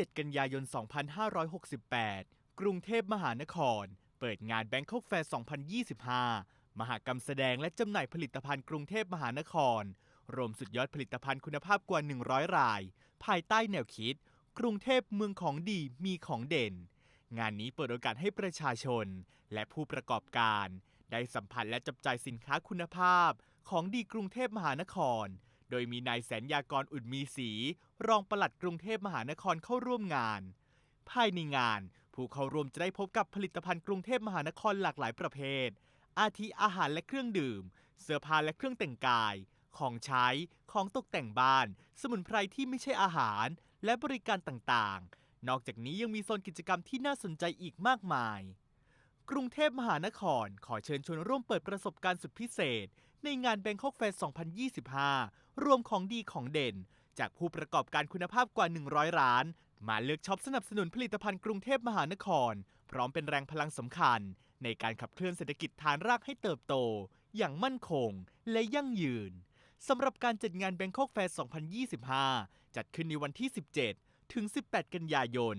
7 กันยายน 2568 กรุงเทพมหานคร เปิดงาน Bangkok Fair 2025 มหกรรมแสดงและจำหน่ายผลิตภัณฑ์กรุงเทพมหานคร รวมสุดยอดผลิตภัณฑ์คุณภาพกว่า 100 ราย ภายใต้แนวคิด กรุงเทพเมืองของดีมีของเด่น งานนี้เปิดโอกาสให้ประชาชน และผู้ประกอบการ ได้สัมผัสและจับจ่ายสินค้าคุณภาพ ของดีกรุงเทพมหานคร โดยมีนายแสนยากรอุดมีศรีรองปลัดกรุงเทพมหานครเข้าร่วมงาน ภายในงาน ผู้เข้าร่วมจะได้พบกับผลิตภัณฑ์กรุงเทพมหานครหลากหลายประเภท อาทิอาหารและเครื่องดื่ม เสื้อผ้าและเครื่องแต่งกาย ของใช้ ของตกแต่งบ้าน สมุนไพรที่ไม่ใช่อาหาร และบริการต่างๆ นอกจากนี้ยังมีโซนกิจกรรมที่น่าสนใจอีกมากมายกรุงเทพมหานครขอเชิญชวนร่วมเปิดประสบการณ์สุดพิเศษ ในงาน Bangkok Fair 2025 รวมของดีของเด่น จากผู้ประกอบการคุณภาพกว่า 100 ร้าน มาเลือกช็อปสนับสนุนผลิตภัณฑ์กรุงเทพมหานคร พร้อมเป็นแรงพลังสำคัญ ในการขับเคลื่อนเศรษฐกิจฐานรากให้เติบโต อย่างมั่นคงและยั่งยืนสำหรับการจัดงาน Bangkok Fair 2025 จัดขึ้นในวันที่ 17 ถึง 18 กันยายน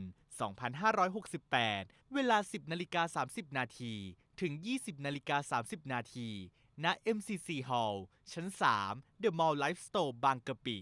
2568 เวลา 10นาฬิกา30 นาที ถึง 20นาฬิกา30 นาที ณ MCC Hall ชั้น 3 The Mall Life Store บางกะปิ